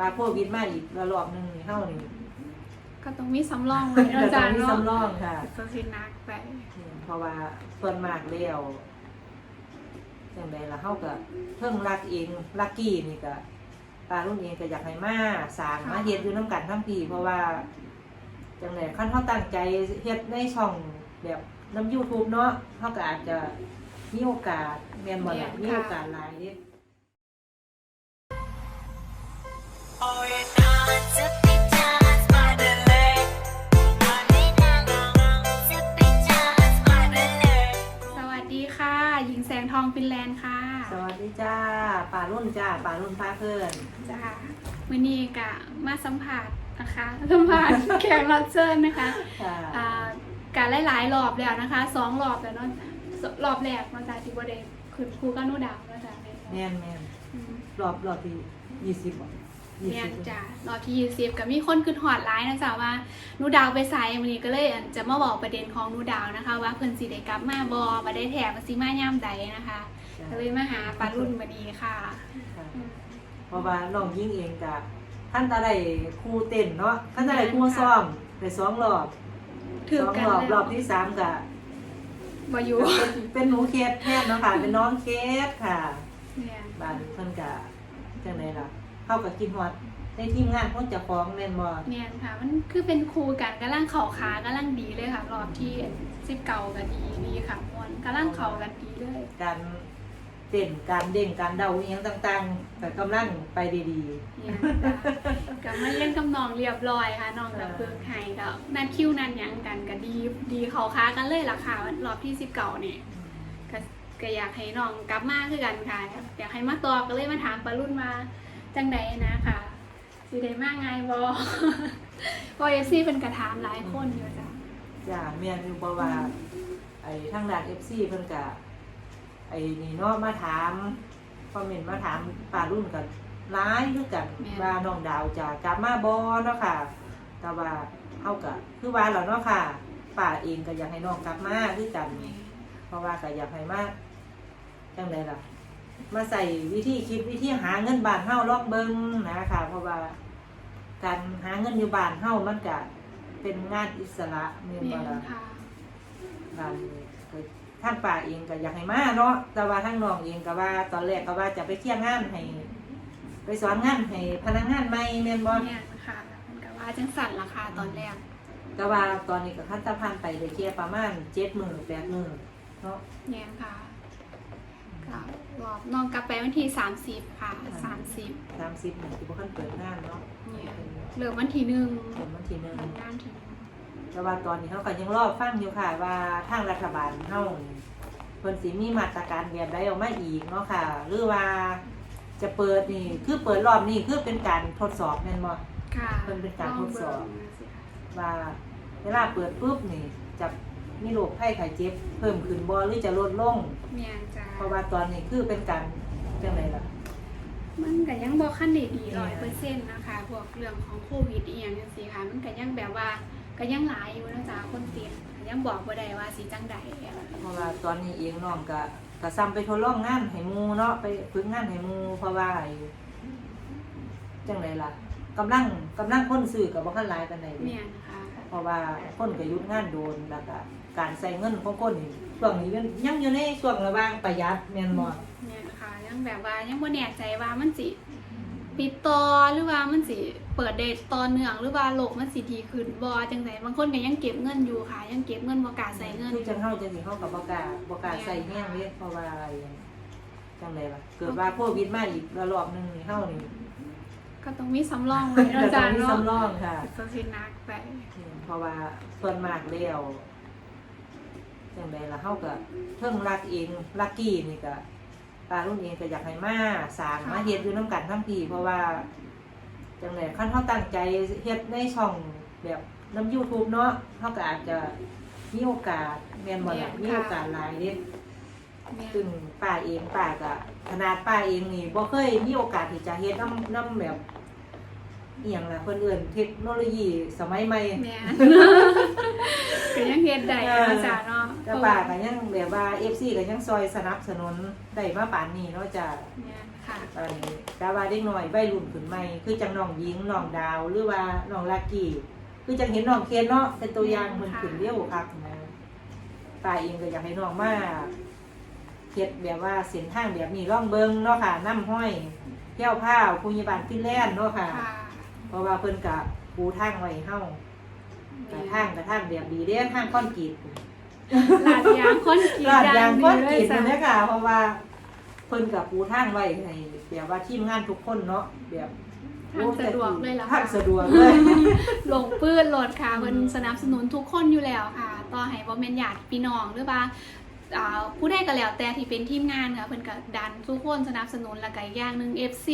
ว่าโควิดมาอีกระลอกหนึงนี่เฮานี่ก็ต้องมีสำรองไว้เนาะก็อาต้อจางรย์มีเนาะสำรองค่ะ ก็สินักไปเพราะว่าส่วนมากแล้วจังใดล่ะเฮาก็เพิ่งรักเองลักกี้นี่ก็ปลารุ่นเองก็อยากให้มาสร้างมาเฮ็ดอยู่นํกันทั้งปีเพราะว่าจังไดคันเฮาตั้งใจเฮ็ดในช่องแบบนำ YouTube เนาะเฮาก็อาจจะมีโอกาสแม่นบ่ล่ะมีโอกาสหลายเด้ สวัสดีค่ะ หญิงแสงทองฟินแลนด์ค่ะสวัสดีจ้าปลารุ่นจ้าปลารุ่นพาเพื่อนจ้าวันนี้กะมาสัมผัสนะคะสัมผัสแขกรับเชิญนะคะค่ะอ่าการหลายๆรอบแล้วนะคะสองรอบแล้วเนาะรอบแรกมาจากที่บเดขึ้นครูกับหนูดาวมาจากแม่นแม่นอืมรอบรอบที่ยี่สิบ บ่ยี่เนี่ยสิบจ้ารอบที่ยี่สิบกับมีคนขึ้นหอดไลน์นะจ๊ะว่าหนูดาวไปใส่วันนี้ก็เลยจะมาบอกประเด็นของหนูดาวนะคะ ว่าเพิ่นสิได้กลับมาบอมาได้แถมสิมาย่ามใดนะคะจ้ะก็เลยมาหาปลารุ่นมาดีค่ะค่ะอืมเพราะว่าน้องยิ่งเองกับท่านตาได้ครูเต้นเนาะท่านตาได้ครูซ้อมไปสองรอบถือสองกันรอบแล้วรอบที่สามกับบอยู่เป็นเป็นหนูเคสแทนเนาะค่ะเป็นน้องเคสค่ะเนี่ยบ้านเพิ่นกะจังไดล่ะ เข้ากับกินฮอดในทีมงานเพิ่นจะฟ้องแม่นบ่เนี่ยค่ะมันคือเป็นครูกันกำลังเข่าขากำลังดีเลยค่ะ รอบที่สิบเก่ากันดีดีค่ะมวนกำลังเข่ากันดีเลย การเต้นการเด้งการเดาอีหยังต่างๆก็กำลังไปดีเนี่ยจ้ะกับมาเล่นกับน้องเรียบร้อยค่ะน้องกับเพิกไห้กับนัดคิวนัดหยังกันก็ดีดีเขาค้ากันเลยล่ะค่ะรอบที่สิบเก่าเนี่ย ๆ ก็ก็อยากให้น้องกลับมาคือกันค่ะ อยากให้มาตอบก็เลยมาถามปารุ่นมา จังใดนะค่ะสิได้มาไงบอพอเอฟซีเป็นกระถามหลายคนอยู่จ้ะจ้าแม่นอยู่บ่ว่า ไอ้ทางด้าน FC เพิ่นก็ไอ้นี่เนาะมาถามคอมเมนต์มาถามป้ารุ่นกันหลายคือกันว่าน้องดาวจะกลับมาบ่เนาะค่ะ แต่ว่าเฮาก็คือว่าแล้วเนาะค่ะป้าเองก็อยากให้น้องกลับมาคือกัน เพราะว่าก็อยากให้มาจังไดล่ะ มาใส่วิธีคิดวิธีหาเงินบ้านเฮาลองเบิ่งนะคะเพราะว่าการหาเงินอยู่บ้านเฮามันก็เป็นงานอิสระแม่นเนี่บ่ยล่ะค่ะบ้านนี้ก็ท่านป่าเองก็อยากให้มาเนาะแต่ว่าท่านน้องเองก็ว่า ตอนแรกก็ว่าจะไปเที่ยงงานให้ ไปสอนงานให้พนักงานใหม่แม่นบ่เนี่ยค่ะมันก็ว่าจังสั่นราคาตอนแรกแต่ว่าตอนนี้ก็คันตะพันไปได้แค่ประมาณ7มื้อ8มื้อเนาะเนี่ยค่ะก็ร อบน้องกลับไปวันที่สามสิบค่ะสามสิบ30นี่สิบ่คันเปิดงานเนาะเนี่ยเหลือวันที่หนึ่งเป็นวันที่หนึ่งงานที่หนึ่งแต่ว่าตอนนี้เขาก็ยังรอฟังอยู่ค่ะว่าทางรัฐบาลเฮานี่เพิ่นสิมีมาตรการแบบใดออกมาอีกเนาะค่ะ หรือว่าจะเปิดนี่คือเปิดรอบนี้คือเป็นการทดสอบแม่นบ่ ค่ะมันเป็นการทดสอบ ลงเงสิค่ะว่าเวลาเปิดปุ๊บนี่จะ มีโรคไข้ไข้เจ็บ เพิ่มขึ้นบ่หรือจะลดลงเนี่ยจ้าเพราะว่าตอนนี้คือเป็นการจังไดล่ะ มันก็ยังบอกขั้นได้ดีร้อยเปอร์เซ็นต์นะคะพวกเรื่องของโควิดอีหยังจังซี่ค่ะมันก็ยังแบบว่าก็ยังหลายอยู่นะจ๊ะคนติดก็ยังบอกบ่ได้ว่าสิจังใดอะเพราะว่าตอนนี้เองน้องก็ก็ซ้ำไปทดลองงานให้หมู่เนาะไปฝึกงานให้หมู่เพราะว่าไอ้จังไดล่ะกำลังกำลังคนซื้อก็บ่คันหลายปานใดเดะเนี่ยนะคะเพราะว่าคนก็หยุดงานโดนแล้วก็ การใส่เงินของคนนี่ช่วงนี้ยังยังอยู่ในช่วงระหว่างประหยัดแม่นบ่เนี่ยนะคะยังแบบว่ายังบ่แน่ใจว่ามันสิปิดต่อหรือว่ามันสิเปิดเดทต่อเนื่องหรือว่าโลกมันสิดีขึ้นบ่จังไดบางคนก็ยังเก็บเงินอยู่ค่ะ ยังเก็บเงินบ่กล้าใส่เงินคือจังเฮาจังสิเฮาก็บ่กล้าบ่กล้าใส่แฮงเด้เพราะว่าอะไรจังไดล่ะเกิดว่าโควิดมาอีกระลอกหนึงนี่เฮานี่ก็ต้องมีสำรองไว้เนาะก็ต้อจ้างมีเนาะสำรองค่ะก็สิหนักไปเพราะว่าส่วนมากแล้ว จังไดล่ะเฮาก็เพิ่งรักเองลักกี้นี่ก็ปลารุ่นเองก็อยากให้มาสร้างมาเฮ็ดอยู่นํกันทั้งปีเพราะว่าจังไดคันเฮาตั้งใจเฮ็ดในช่องแบบนำ YouTube เนาะเฮาก็อาจจะมีโอกาสแม่นบ่ล่ะมีโอกาสหลายเด้เนี่ยซึ่งป้าเองป้าก็ขนาดป้าเองนี่บ่เคยมีโอกาสที่จะเฮ็ดน้ำน้ำแบบ อีหยังล่ะเพิ่นเอิ้นเทคโนโลยีสมัยใหม่แม่นก็ยังเฮ็ดได้อยู่นะจ๊ะเนาะแต่ป่าก็ยังแบบว่า FC ก็ยังซอยสนับสนุนได้มาปานนี้เนาะจ้ะแม่นค่ะตอนนี้แต่ว่าเด็กน้อยวัยรุ่นขึ้นใหม่คือจังน้องหญิงน้องดาวหรือว่าน้องลากี้คือจังเห็นน้องเคนเนาะเป็นตัวอย่างมันขึ้นเร็วคักนะป้าเองก็อยากให้น้องมาเฮ็ดแบบว่าเส้นทางแบบนี้ร่องเบิงเนาะค่ะน้ำห้อยเที่ยวผ้าวภูยิบาลฟินแลนด์เนาะค่ะค่ะ เพราะว่าเพิ่นกะปูทางไว้เฮากระทางกระทางแบบดีเด้ทางก้อนกรีดลาดยางค้นกรีดลาดยางก้อนกรีดจ้ะนั่นแหละค่ะเพราะว่าเพิ่นกับปูทางไว้ให้แบบว่าทีมงานทุกคนเนาะแบบทางสะดวกเลยล่ะทางค่ะสะดวกเลยลงปื้นโหลดค่ะอืมเพิ่นสนับสนุนทุกคนอยู่แล้วค่ะ ต่อให้บ่แม่นญาติพี่น้องหรือว่าอ่า ผู้ใดก็แล้วแต่ที่เป็นทีมงานค่ะเพิ่นก็ดันทุกคนสนับสนุนแล้วก็อีกอย่างหนึง FC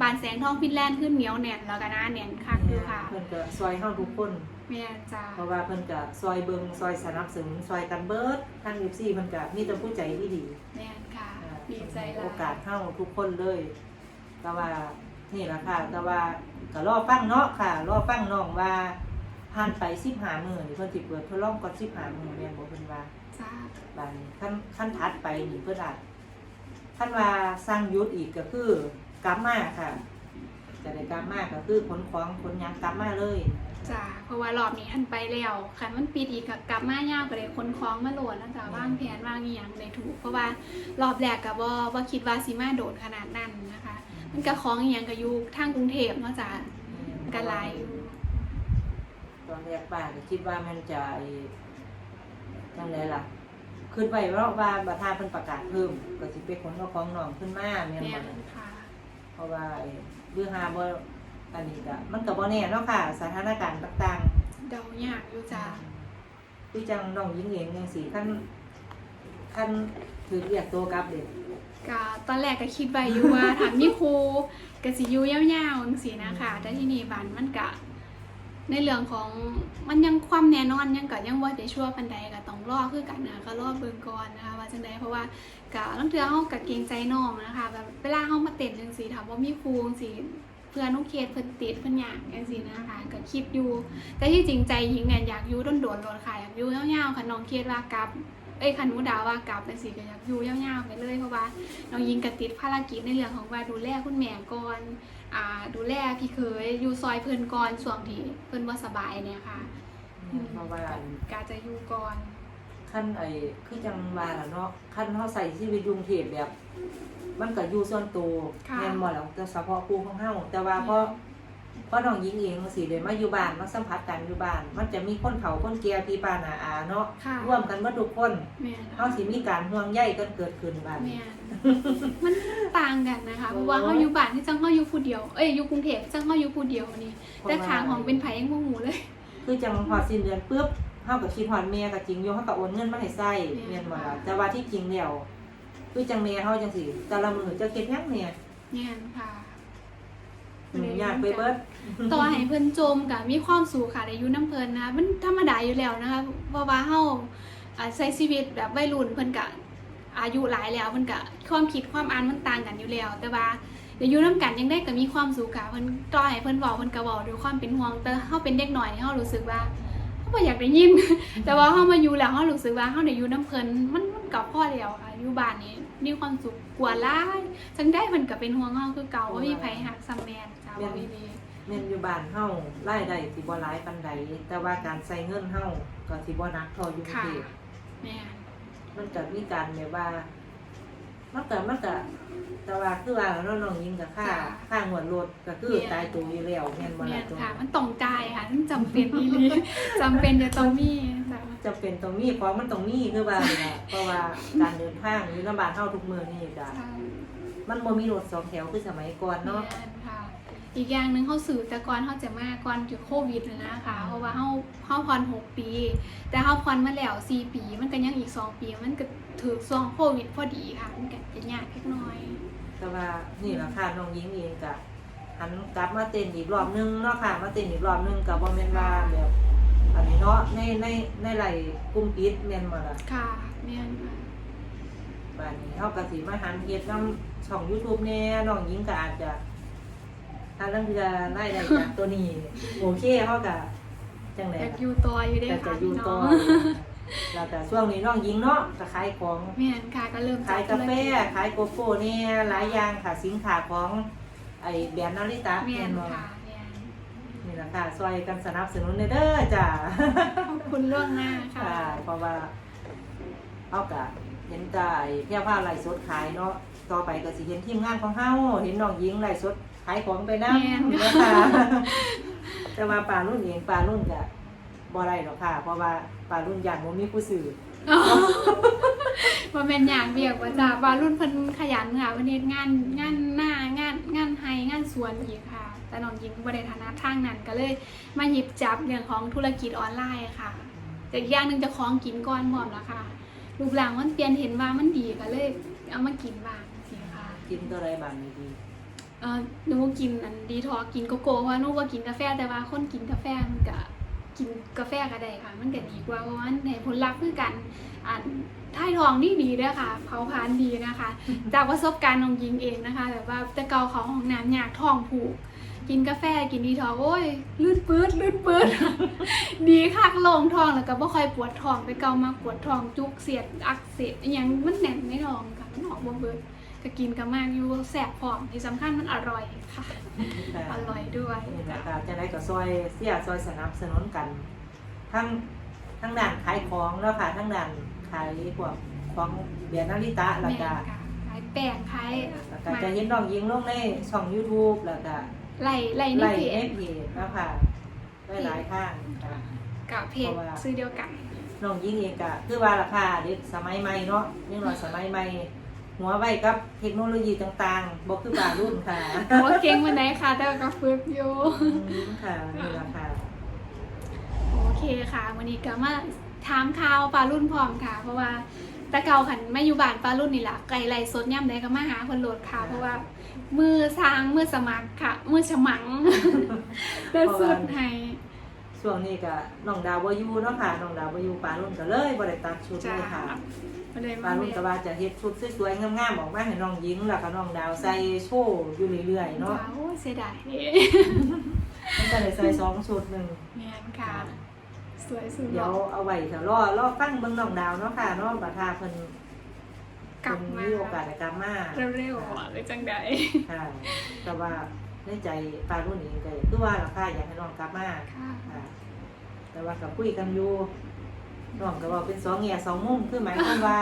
บานแสงทองฟินแลนด์ขึ้นเหนียวแน่นแล้วก็หน้าแน่นคักอยู่ค่ะเพิ่นก็ซอยเฮาทุกคน แม่นจ้าเพราะว่าเพิ่นก็ซอยเบิงซอยสนับสนุนซอยกันเบิดทาง FC เพิ่นก็มีแต่ผู้ใจที่ดีแม่นค่ะอ่าดีใจหลายโอกาสเฮาทุกคนเลย แต่ว่านี่ล่ะค่ะ แต่ว่าก็รอฟังเนาะค่ะ รอฟังน้องว่าผ่านไป15มื้อนี่เพิ่นสิเปิดทดลองก่อน15มื้อแม่นบ่เพิ่นว่า จ้าบางขั้นขั้นถัดไปนี่เพื่อนอาจขั้นว่าสร้างยุทธอีกก็คือกราฟมาค่ะจะได้กราฟมาก็คือขนของขนหยังกราฟมาเลยจ้าเพราะว่ารอบนี้ท่านไปแล้วคันมันปิดอีกก็กลับมายาวก็เลยคนคล้องมาโหลดแล้วจ้าวางแผนวางอีหยังได้ถูก เพราะว่ารอบแรกก็บ่บ่คิดว่าสิมาโดดขนาดนั้นนะคะ มันก็ของอีหยังก็อยู่ทางกรุงเทพเนาะจ้าก็หลายอยู่ตอนแรกป้าก็คิดว่ามันจะไอ้ จังไดล่ะขึ้นไปเพราะว่าบัตาเพิ่นประกาศเพิ่มก็สิไปขนเอาของน้องขึ้นมาแม่นแม่บ่นค่ะ เพราะว่าไอ้เรื่องหาบ่อันนี้ก็มันก็บ่แน่เนาะค่ะ สถานการณ์ต่างๆเดายากอยู่จ้าคือจังน้องหญิงเองยังสิขั้นขั้นถือเรียกตัวกลับเด็ก ก็ตอนแรกก็คิดไว้อยู่ว่า ถามมีครูก็สิอยู่ยาวๆจังซี่นะคะ แต่ที่นี่บันมันก็ ในเรื่องของมันยังความแน่นอนยังก็ยังบ่ได้ชั่วปันใดก็ต้องรอคือกันนะคะก็รอเบิ่งก่อนนะคะว่าจังไดเพราะว่าก็ลางเทื่อเฮาก็เกรงใจน้องนะคะแบบเวลาเฮามาเต้นจังซี่ถามว่ามีครูจังซี่เพื่อนนุเคสเพิ่นติดเพิ่นอยากจังซี่นะคะก็คิดอยู่ แต่ที่จริงใจหญิงเนี่ยอยากอยู่ด้นโดนๆโดนค่ะอยากอยู่ยาวๆค่ะน้องเคสว่ากลับ อ้ยคันหนูดาวว่ากลับจังซี่ก็อยากอยู่ยาวๆไปเลยเพราะว่าน้องยิงกระติดภารกิจในเรื่องของว่าดูแลคุณแม่ก่อนอ่าดูแลพี่เคยอยู่ซอยเพิ่นก่อนช่วงที่เพิ่นบ่สบายเนี่ยค่ะเพราะว่ากาจะอยู่ก่อนขั้นไอ้คือจังว่าล่ะเนาะขั้นเขาใส่ชีวิตอยุงเทพแบบ มันก็อยู่ส่วนตัวค่ะแม่นบ่แล้วแต่เฉพาะครูของเฮาแต่ว่าพอ พอน้องหญิงเองสิได้มาอยู่บ้านมาสัมผัสกันอยู่บ้าน มันจะมีคนเฒ่าคนแก่พี่ป้าน้าอาเนาะค่ะร่วมกันหมดทุกคนแม่นเฮาสิมีการห่วงใยกันเกิดขึ้นบ้านแม่นมันต่างกันนะคะเพราะว่าเฮาอยู่บ้านที่จังเฮาอยู่ผู้เดียวเอ้ยอยู่กรุงเทพจังเฮาอยู่ผู้เดียวนี่แต่ทางของเป็นไผยังบ่ฮู้เลย คือจังพอสิ้นเดือนปุ๊บเฮาก็คิดฮอดแม่ก็จริงอยู่เฮาก็โอนเงินมาให้ใช้แม่แม่นบ่ค่ะล่ะแต่ว่าที่จริงแล้วคือจังแม่เฮาจังซี่แต่ละมื้อจะเฮ็ดหยังเนี่ย แม่นค่ะ อยากไปเบิด ต่อให้เพิ่นจมก็มีความสุขค่ะได้อยู่น้ำเพิ่นนะคะมันธรรมดาอยู่แล้วนะคะเพราะว่าเฮาอ่าใช้ชีวิตแบบวัยรุ่นเพิ่นก็อายุหลายแล้วเพิ่นก็ความคิดความอ่านมันต่างกันอยู่แล้ว แต่ว่าเดี๋ยวอยู่นํกันยังได้ก็มีความสุขค่ะเพิ่นต่อให้เพิ่นเว้าเพิ่นก็เว้าด้วยความเป็นห่วงแต่เฮาเป็นเด็กน้อยเฮารู้สึกว่าเฮาบ่อยากได้ยิน แต่ว่าเฮามาอยู่แล้วเฮารู้สึกว่าเฮาได้อยู่นํเพิ่นมันมันก็พอแล้วค่ะอยู่บ้านนี้มีความสุขกว่าหลายจังได้เพิ่นก็เป็นห่วงเฮาคือเก่าว่ามีไผฮักซ้ำแม่น จ้าว่ามีดีแม่นอยู่บ้านเฮารายได้สิบ่หลายปานใดแต่ว่าการใช้เงินเฮาก็สิบ่หนักเท่าอยู่กรุงค่ะเทพแม่มันก็มีการแบบว่ามันก็มันก็แต่ว่าคือว่าน้องๆยิงกับค่าค่างวดรถก็คือตายตัวอยู่แล้วแม่นบ่แม่ล่ะนตัวค่ะ มันต้องจ่ายค่ะมันจำเป็นอีหลีจำเป็นจะต้องมีจ้ะจะเป็นตรงนี้ของมันตรงนี้คือว่าล่ะเพราะว่าการเดินทางอยู่ลำบากเฮาทุกมื้อนี่จ้ะใช่มันบ่มีรถสองแถวคือสมัยก่อนเนาะ แม่นค่ะ อีกอย่างหนึ่งเขาสื่อแต่ก่อนเขาจะมาก่อนจุดโควิดเลยนะคะเพราะว่าเขาเขาผ่อนหกปี แต่เขาผ่อนมาแล้วสี่ปี มันก็ยังอีกสองปี มันก็ถือช่วงโควิดพอดีค่ะ มันก็จะยากเล็กน้อย แต่ว่านี่ล่ะค่ะน้องยิงเองก็หันกลับมาเต้นอีกรอบนึงเนาะค่ะ มาเต้นอีกรอบนึงก็บ่แม่นว่าแบบอันนี้เนาะในในในไหลกลุ่มปิดแม่นบ่ล่ะค่ะแม่นค่ะบ้านนี้เฮาก็สิมาหันเฮ็ดนํช่อง YouTube แหน่น้องหญิงก็อาจจะ ถ้าเรื่องเรือไล่ได้จากตัวนี้ โอเคเขาก็จังไดอยากอยู่ตัวอยู่ได้ก็ค่ะจะอยู่พี่น้ต่อองแล้วก็ช่วงนี้น้องหญิงเนาะก็ขายของแม่นค่ะก็เริ่มขายกาแฟธุรจขายโกโก้เนี่ยหลายอย่างค่ะสินค้าของไอแบรนด์นาริตะแม่นบ่ค่ะแม่นนี่แหละค่ะซอยกันสนับสนุนเด้อจ้า ขอบคุณล่วงหน้าค่ะ ค่ะเพราะว่าเอากะเห็นแต่ไอ้แค่ผ้าไล่สดขายเนาะต่อไปก็สิเห็นทีมงานของเฮาเห็นน้องหญิงไล่สด ขายของไปนำแม่นนะคะแต่ว่าปลารุ่นเองปลารุ่นก็บ่ได้หรอกค่ะ เพราะว่าปลารุ่นอยากบ่มีผู้ซื้อว่าเป็นอย่างเบียกว่าจ้าบารุ่นเพิ่นขยันค่ะวันนี้งานงานหน้างานงานไฮงานสวนอีกค่ะ แต่น้องหญิงบริฐานะทางนั้นก็เลยมาหยิบจับเรื่องของธุรกิจออนไลน์ค่ะแต่อีกอย่างหนึ่งจะคล้องกินก่อนพร้อมแล้วค่ะรูปร่างมันเปลี่ยนเห็นว่ามันดีก็เลย เอามากินบ้างสิค่ะกินตัวไรบางดี เออหนูกินอันดีทอกินโกโก้เพราะหนูว่ากินกาแฟแต่ว่าคนกินกาแฟมันก็กินกาแฟก็ได้ค่ะ มันก็ดีกว่าเพราะว่าในผลลัพธ์คือกันอันท่ายทองนี่ดีด้วยค่ะเผาผลาญดีนะคะ จากประสบการณ์ของยิงเองนะคะแบบว่าแต่เกาเขาห้องน้ำอยากท้องผูก กินกาแฟกินดีทอโอ้ยลื่นปื๊ดลื่นปื๊ดดีคักลงท้องแล้วก็บ่ค่อยปวดท้องไปเกามาปวดท้องจุกเสียดอักเสบอหยังมันแน่นในท้องค่ะมันออกบ่เบิด ก็กินก็มากอยู่แสบพร้อมที่สำคัญมันอร่อยค่ะๆค่ะอร่อยด้วยนี่แหละค่ะจะได้ก็ซอยเสียซอยสนับสนุนกัน ทั้งทั้งด่านขายของแล้วค่ะทั้งด่านขายพวกของเบียร์นาริตะแล้วแม่ก็ค่ะขายแป้งขายแล้วก็จะเห็นน้องยิงลงในช่อง YouTube แล้วก็ไหลไหลไล่นี่เพในจเพจแล้วค่ะได้หลายทางค่ะ กับเพจเพราะว่าซื้อเดียวกัน น้องยิงเองก็คือว่าราคาเด็กสมัยใหม่เนาะนี่ว่าสมัยใหม่ หัวไว้กับเทคโนโลยีต่างๆบ่คือบารุ่นค่ะแต่ว่าเก่งวันไหนค่ะ แต่ว่าก็ฝึกอยู่ อืมค่ะนี่แหละค่ะ โอเคค่ะ วันนี้ก็มาถามข่าวปลารุ่นพร้อมค่ะ เพราะว่าแต่เก่าขันมาอยู่บ้านปลารุ่นนี่แหละไก่ไหลสดย่ำใดก็มาหาคนโหลดค่ะ เพราะว่ามือสร้างมือสมัครค่ะมือฉมังเดินสุดให้ ช่วงนี้ก็น้องดาวบ่อยู่เนาะค่ะน้องดาวบ่อยู่ปลารุ่นก็เลยบ่ได้ตัดชุดจ้าเลยค่ะมาเลยปลามารุ่นก็ว่าจะเฮ็ดชุดสวยๆงามๆออกมาให้น้องหญิงแล้วก็น้องดาวใส่โชว์อยู่เรื่อยๆเนาะจ้าโอ้ยเสียดายมันก็เลยใส่สองชุดหนึงแม่นค่ะ สวยสุดเดี๋ยวเอาไว้ถ้ารอรอฟังเบิ่งน้องดาวเนาะค่ะเนาะบัดถ้าเพิ่นกลับเพิ่นมามีโอกาสได้กลับมาเร็วๆอะหรือจังใด ค่ะ แต่ว่า ในใจปลารุ่นเองก็คือว่าราคาอยากให้น้องกลับมาค่ะค่ะแต่ว่ากับคุยกันอยู่น้องก็ว่าเป็นสองแง่สองมุมคือหมายความว่า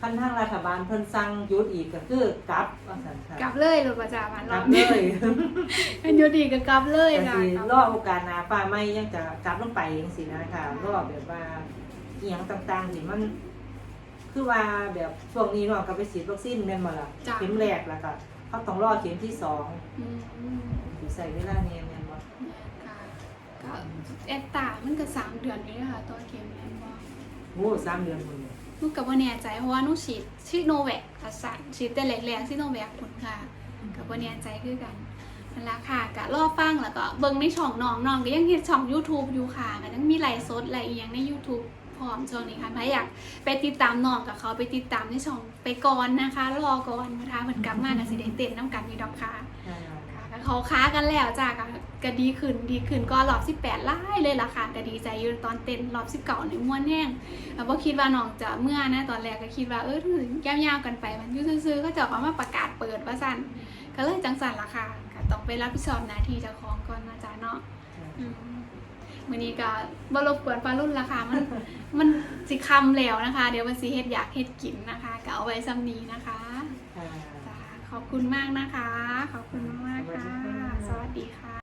คันทางรัฐบาลเพิ่นสั่งหยุดอีกก็คือกลับว่าซั่นค่ะกลับเลยหรือประจามันกลับนี้เลย เป็นยูดีกับกลับเลยแต่ค่ะสิกลับรอโอกาสหน้าฟ้าใหม่ยังจะกลับลงไปจังซี่นะคะรอแบบว่าอีหยังต่างๆที่มัน คือว่าแบบช่วงนี้น้องก็ไปฉีดวัคซีนแม่นบ่ล่ะเข็มแรกแล้วก็ เขาต้องรอเข็มที่สองอืมสิใส่เวลาเนี่ยแม่นบ่ค่ะก็แอตตามันก็สามเดือนอยู่เลยค่ะตัวเข็มแอนบอกโอ้สามเดือนพุ่นเนี่ยนุกกับว่าแน่ใจเพราะว่านุฉีดชิโนแวคค่ะสันฉีดแต่แรกๆชิโนแวคผลค่ะ กับว่าแน่ใจคือกันนั่นละค่ะกะรอฟังแล้วก็เบิ่งในช่องน้องน้องก็ยังเฮ็ดช่อง YouTube อยู่ค่ะก็ยังมีไลฟ์สดอะไรอีกอย่างใน YouTube พร้อมช่วงนี้ค่ะถ้าอยากไปติดตามน้องกับเขาไปติดตามในช่องไปก่อนนะคะ รอก่อนนะคะเพิ่นกลับมาก็สิได้เต้นน้ำกันอยู่ดอกค่ะอ่าค่ะก็เขาค้ากันแล้วจ้าก็ก็ดีขึ้นดีขึ้นก็รอบ18ไล่เลยล่ะค่ะก็ดีใจอยู่ตอนเต้นรอบ 19นี่ม่วนแห้งแล้วบ่คิดว่าน้องจะเมื่อนะตอนแรกก็คิดว่าเออถึงยาวๆกันไปมันอยู่ซื่อๆก็จะเอามาประกาศเปิดว่าซั่นก็เลยจังซั่นล่ะค่ะก็ต้องไปรับผิดชอบหน้าที่เจ้าของก่อนนะจ๊ะเนาะอื มมื้อนี้ก็บ่รบกวนปลารุ่นละค่ะมันมันสิคำแล้วนะคะ เดี๋ยวมันสิเฮ็ดอยากเฮ็ดกินนะคะก็เอาไว้ซ้ำนี้นะคะค่ะจ้าขอบคุณมากนะคะ ขอบคุณมากๆค่ะ สวัสดีค่ะ